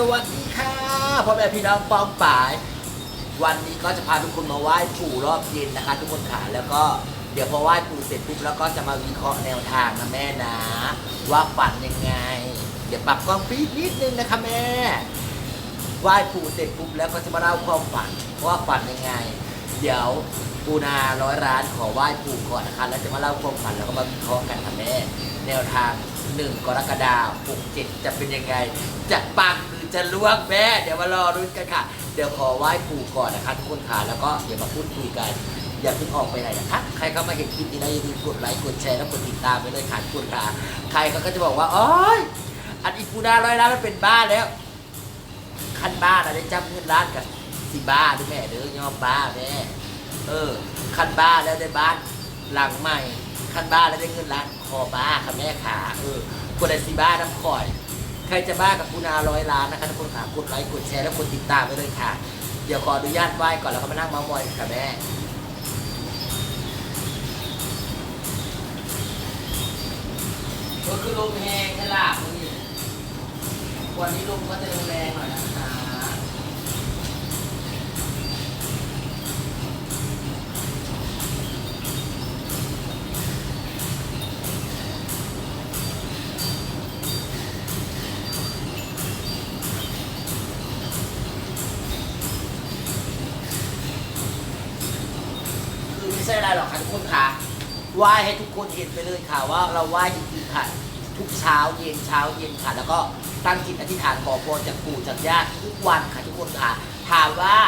สวัสดีค่ะพ่อแม่พี่น้องป้องป่าย วันนี้ก็จะพาทุกคนมาไหว้ปู่รอบเย็นนะคะ ทุกคนค่ะแล้วก็เดี๋ยวพอไหว้ปู่เสร็จปุ๊บแล้วก็จะมาวิเคราะห์แนวทางนะแม่นะ ว่าฝันยังไง เดี๋ยวปรับกล้องปีดนิดนึงนะคะแม่ไหว้ปู่เสร็จปุ๊บแล้วก็จะมาเล่าความฝันว่าฝันยังไง เดี๋ยวปูนาร้อยร้านขอไหว้ปู่ก่อนนะคะแล้วจะมาเล่าความฝันแล้วก็มาวิเคราะห์กันค่ะแม่แนวทางหนึ่งกรกฎาคม67 จะเป็นยังไงจะปังห จะล่วงแม่ เดี๋ยวมารอรุ้นกันค่ะ เดี๋ยวขอไหว้ปู่ก่อนนะคะทุกคนค่ะแล้วก็เดี๋ยวมาพูดคุยกัน อย่าเพิ่งออกไปไหนนะคะใครเข้ามาเห็นคลิปนี้นะอย่าลืมกดไลค์กดแชร์และกดติดตามไปเลยค่ะทุกคนค่ะใครเขาก็จะบอกว่าโอ๊ยอันอีปูนาร้อยล้านมันเป็นบ้าแล้วขั้นบ้านอะไรจับเงินล้านกับสิบ้าด้วยแม่เด้อยอมบ้าแม่เออขั้นบ้าแล้วได้บ้านหลังใหม่ขั้นบ้าแล้วได้เงินล้านคอบ้าค่ะแม่ขาเออคนใดสิบ้าน้ำคอย ใครจะบ้ากับปูนาร้อยล้านนะคะทุกคนค่ะกดไลค์กดแชร์และกดติดตามไปเลยค่ะ เดี๋ยวขออนุญาตไหว้ก่อนแล้วก็มานั่งเมามอยค่ะแม่ก็คือลมแห้งใช่ล่ะวันนี้วันนี้ลมก็จะแรงหน่อยนะคะ คือไม่ใช่อะไรหรอกค่ะทุกคนค่ะ ไหว้ให้ทุกคนเห็นไปเลยค่ะว่าเราไหว้จริงๆค่ะ ทุกเช้าเย็นเช้าเย็นค่ะ แล้วก็ตั้งจิตอธิษฐานขอพรจากปู่จากย่าทุกวันค่ะทุกคนค่ะถามว่า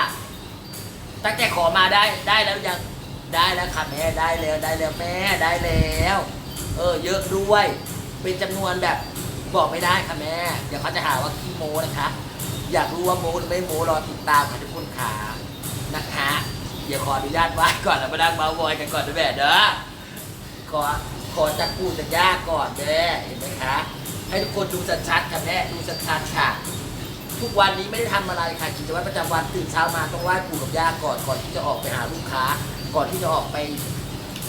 ตั้งแต่ขอมาได้ได้แล้วยังได้แล้วค่ะแม่ได้แล้วได้แล้วแม่ได้แล้ว เออ เยอะด้วย เป็นจำนวนแบบบอกไม่ได้ค่ะแม่เดี๋ยวเขาจะหาว่าขี้โม้นะคะ อยากรู้ว่าโม้หรือไม่โม้รอติดตามค่ะทุกคนค่ะนะคะเดี๋ยวขออนุญาตไหว้ก่อนแล้วมาดังเมาส์บอยกันก่อนนะแม่เด้อ ขอขอจากปู่จากย่าก่อนแม่เห็นไหมคะ ให้ทุกคนดูชัดๆค่ะแม่ดูชัดๆค่ะ ทุกวันนี้ไม่ได้ทำอะไรค่ะกิจวัตรประจำวันตื่นเช้ามาต้องไหว้ปู่กับย่าก่อนก่อนที่จะออกไปหาลูกค้า ก่อนที่จะออกไป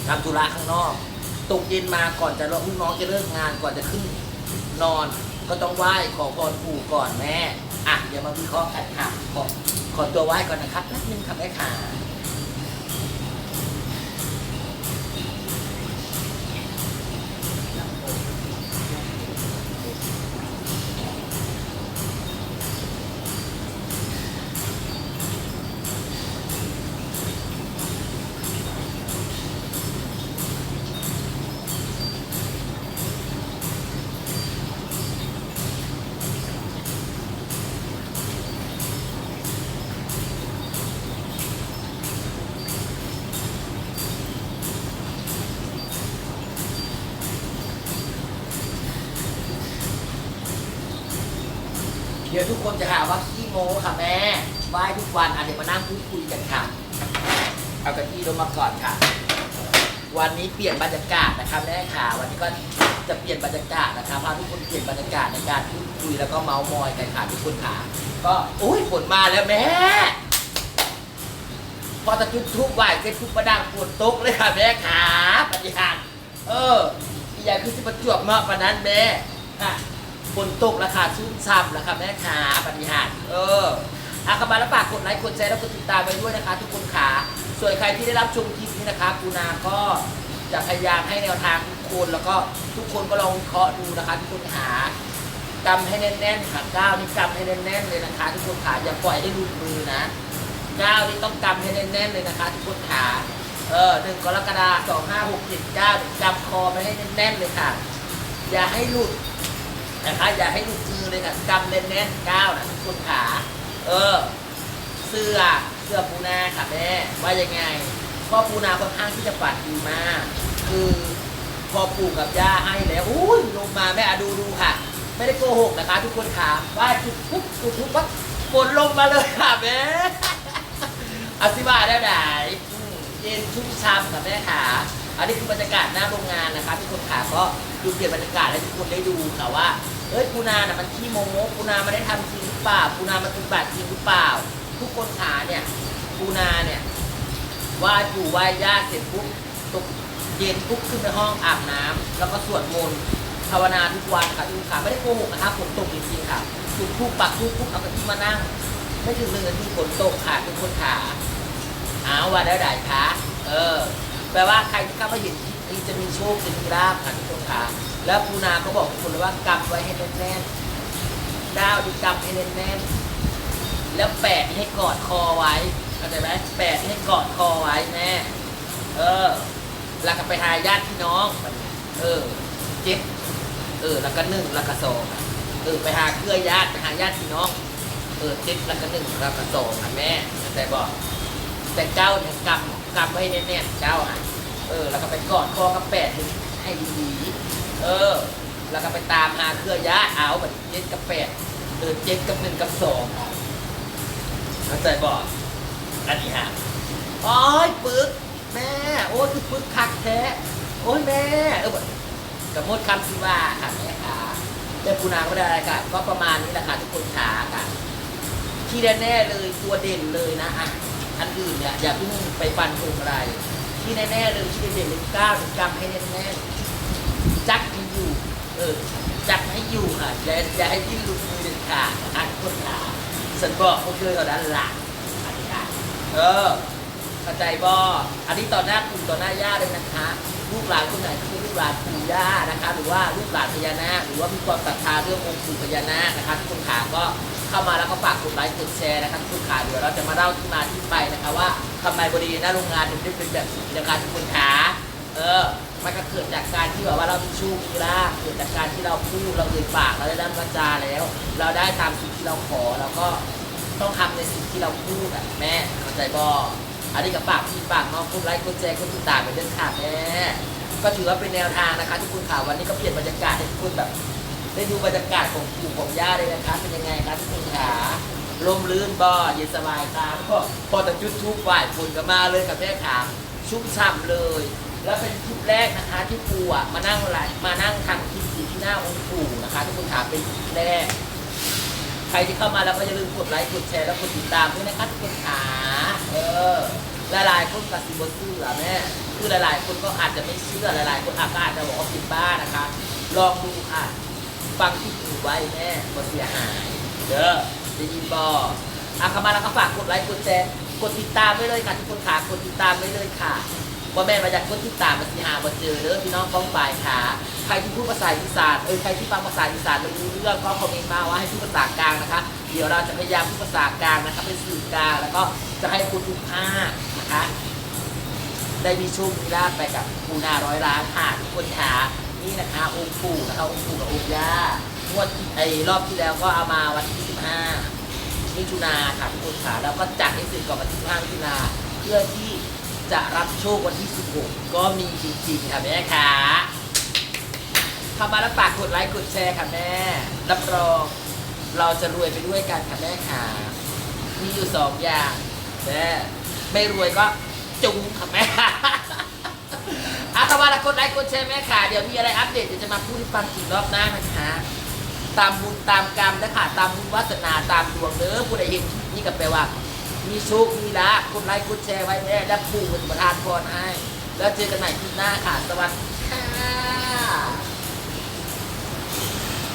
ทำธุระข้างนอกตกเย็นมาก่อนจะลูกน้องจะเลิกงานก่อนจะขึ้นนอน ก็ต้องไหว้ขอพรปู่ก่อนแม่อะเดี๋ยวมาวิเคราะห์กันค่ะขอขอตัวไหว้ก่อนนะครับนัดนึงค่ะแม่ค่ะ ดี๋ยวทุกคนจะหาว่าขี้โม้ค่ะแม่ไหว้ทุกวันอะเดี๋ยวมานั่งพูดคุยกันค่ะ เอากระที่ลงมาก่อนค่ะ วันนี้เปลี่ยนบรรยากาศนะคะแม่ค่ะ วันนี้ก็จะเปลี่ยนบรรยากาศนะคะพาทุกคนเปลี่ยนบรรยากาศในการพูดคุยแล้วก็เมาส์มอยกันค่ะทุกคนค่ะ ก็โอ้ยฝนมาแล้วแม่พอตะจุดทุกไหวเสร็ทุกประดังฝนตกเลยค่ะแม่ขาปฏิหารเอออีกอย่างคือสิประจวบเหมาะปานนั้นแม่ค่ะ ฝนตกราคาชุ่มฉ่ำแล้วค่ะแม่ขาปฏิหารย์เอออากมาแล้วฝากกดไลค์กดแชร์แล้วกดติดตามไว้ด้วยนะคะ ทุกคนขาส่วนใครที่ได้รับชมคลิปนี้นะคะปูนาก็จะพยายามให้แนวทางทุกคนแล้วก็ทุกคนก็ลองวิเคราะห์ดูนะคะ ทุกคนหากำให้แน่นๆค่ะก้าวนี่กำให้แน่นๆเลยนะคะ ทุกคนขาอย่าปล่อยให้หลุดมือนะก้าวนี่ต้องกำให้แน่นๆเลยนะคะ ทุกคนขาเออหนึ่งกรกฎาคมสองห้าหกเจ็ดเก้ากำคอไปให้แน่นๆเลยค่ะ อย่าให้หลุด นะคะ อย่าให้ลูกมือเลยค่ะกำแน่นๆก้าวนะทุกคนขาเออ เสื้อเสื้อปูนาค่ะแม่ว่ายังไงพ่อปูนาค่อนข้างที่จะปัดดีมาก คือพอปู่กับย่าให้แล้วอุ้ยลงมาแม่อะดูดูค่ะ ไม่ได้โกหกนะคะ ทุกคนขาว่าจุดปุ๊บจุดปุ๊บปั๊บฝนลงมาเลยค่ะแม่อธิบายได้ไหนเย็นชุ่มช่ำค่ะแม่ขาอันนี้คือบรรยากาศหน้าโรงงานนะคะ ทุกคนขาก็ ดูเปลี่ยนบรรยากาศให้ทุกคนได้ดูค่ะว่า เอ้ยปูนาน่ะมันขี้โม้ปูนามันได้ทำจริงหรือเปล่าปูนามันปฏิบัติจริงหรือเปล่า ทุกคนขาเนี่ยปูนาเนี่ยว่าอยู่ไหว้ย่าเสร็จปุ๊บตกเย็นปุ๊บขึ้นไปห้องอาบน้ำแล้วก็สวดมนต์ภาวนาทุกวันค่ะทุกขาไม่ได้โกหกนะคะฝนตกจริงๆค่ะจุดทูปปักทูปปุ๊บเอากระที่มานั่งไม่ถึงหนึ่งนาทีฝนตกค่ะทุกคนขาเอาว่าได้ได้คะเออแปลว่าใครที่เข้ามาเห็นคลิปนี้จะมีโชคจะมีลาภค่ะ คนขาแล้วปูนาก็บอกทุกคนเลยว่ากำไว้ให้แน่นๆดาวดีกำให้แน่นๆแล้วแปะให้กอดคอไว้เข้าใจไหมแปะให้กอดคอไว้แม่เออแล้วก็ไปหาญาติพี่น้อง เออเจ็ดเออแล้วก็หนึ่งแล้วก็สองเออไปหาเครือญาติไปหาญาติพี่น้องเออเจ็ดแล้วก็หนึ่งแล้วก็สองอะแม่แต่บอกแต่เก้าเนี่ยกำกำไว้แน่นๆเก้าอะเออ แล้วก็ไปกอดคอกับแปด ให้ดี เออ แล้วก็ไปตามหาเครือญาติเอาแบบเจ็ดกับแปดเออเจ็ดกับหนึ่งกับสองเข้าใจบอกอันนี้ฮะโอ้ยปึกแม่ โอ้ยคือปึกคักแท้ โอ้ยแม่ เออแบบกับมดคำสิว่าค่ะแม่ค่ะแต่ปูนางไม่ได้อะไรค่ะก็ประมาณนี้แหละค่ะทุกคนขาค่ะ ที่แน่ๆเลยตัวเด่นเลยนะอะอันอื่นเนี่ยอย่าเพิ่งไปฟันธงอะไร ที่แน่ๆเลยที่เด่นๆเลยก้าวถึงกำให้แน่ๆ จักให้อยู่ เออ จักให้อยู่ค่ะอย่าอย่าให้ดิ้นหลุดมือเด็ดขาดนะคะทุกคนขาฉันบอกเขาเลยตอนนั้นหลังอันนี้ค่ะเออเข้าใจบ่อันนี้ต่อหน้าปู่ต่อหน้าย่าเลยนะคะ ลูกหลานคนไหนที่เป็นลูกหลานปู่ย่านะคะ หรือว่าลูกหลานพญานาคหรือว่ามีความศรัทธาเรื่ององค์ปู่พญานาคนะคะทุกคนขาก็เข้ามาแล้วก็ฝากกดไลค์กดแชร์นะคะทุกคนขาเดี๋ยวเราจะมาเล่าที่มาที่ไปนะคะว่าทำไมบริเวณหน้าโรงงานถึงได้เป็นแบบนี้นะคะทุกคนขาเออ มันก็เกิดจากการที่แบบว่าเรามีชูมีลาเกิดจากการที่เราพูดเราเอ่ยปากเราได้รับวาจาแล้ว เราได้ตามสิ่งที่เราขอแล้วก็ต้องทำในสิ่งที่เราพูดอะแม่เข้าใจบ่อันนี้กับปากพี่ปากน้องกดไลค์กดแชร์กดติดตามไปเรื่องค่ะแม่ก็ถือว่าเป็นแนวทางนะคะทุกคนค่ะวันนี้ก็เปลี่ยนบรรยากาศให้ทุกคนแบบ ได้ดูบรรยากาศของปู่ของย่าเลยนะคะเป็นยังไงคะทุกคนค่ะลมลื่นบ่เย็นสบายค่ะก็พอต่จุดทูบไหว้ฝุ่นก็มาเลยกับแม่ขาชุ่มฉ่ำเลย แล้วเป็นคลิปแรกนะคะที่ปู่อะมานั่งไลฟ์มานั่งทำคลิปอยู่ที่หน้าองค์ปู่นะคะทุกคนค่ะเป็นคลิปแรก ใครที่เข้ามาแล้วก็อย่าลืมกดไลค์กดแชร์แล้วกดติดตามด้วยนะคะทุกคนขาเออหลายๆคนกับสิบเชื่อแม่คือหลายๆ คนก็อาจจะไม่เชื่อหลายๆ คนอาจก็อาจจะบอกว่าผิดบ้านะคะ ลองดูค่ะฟังที่ถูกไว้แม่ก็เสียหายเด้อได้ยินบออะเข้ามาแล้วก็ฝากกดไลค์กดแชร์กดติดตามไว้เลยค่ะทุกคนขากดติดตามไว้เลยค่ะ ว่าแม่มาจากคนติดตามมาสิหามาเจอเด้อพี่น้องป้องปลายขาใครที่พูดภาษาอีสานเออใครที่ฟังภาษาอีสานไม่รู้เรื่องก็คอมเมนต์มาว่าให้พูดภาษากลางนะคะ เดี๋ยวเราจะพยายามพูดภาษากลางนะคะเป็นสื่อกลางแล้วก็จะให้คุณทุกภาคนะคะได้มีโชคมีลาไปกับปูนาร้อยล้านค่ะทุกคนค่ะนี่นะคะองค์ปู่นะคะองค์ปู่กับองค์ย่างวดไอ้รอบที่แล้วก็เอามาวันที่15มิถุนาค่ะทุกคนค่ะแล้วก็จัดให้สร็จก่อนวันที่15มิถุนาเพื่อที่ จะรับโชควันที่ 16 ก็มีจริงๆค่ะแม่ค่ะเข้ามาแล้วฝากกดไลค์กดแชร์ค่ะแม่ รับรองเราจะรวยไปด้วยกันค่ะแม่ค่ะ มีอยู่สองอย่างแต่ไม่รวยก็จุงค่ะแม่อาคาว่าละกดไลค์กดแชร์แม่ค่ะ เดี๋ยวมีอะไรอัปเดตเดี๋ยวจะมาพูดให้ฟังอีกรอบหน้านะคะตามบุญตามกรรมนะคะตามบุญวาสนาตามดวงเด้อผู้ใดเห็นนี่ก็แปลว่า มีโชค มีลาภกดไลค์กดแชร์ไว้แม่และผู้เป็นประธานพรให้ แล้วเจอกันใหม่คลิปหน้าค่ะ สวัสดีค่ะ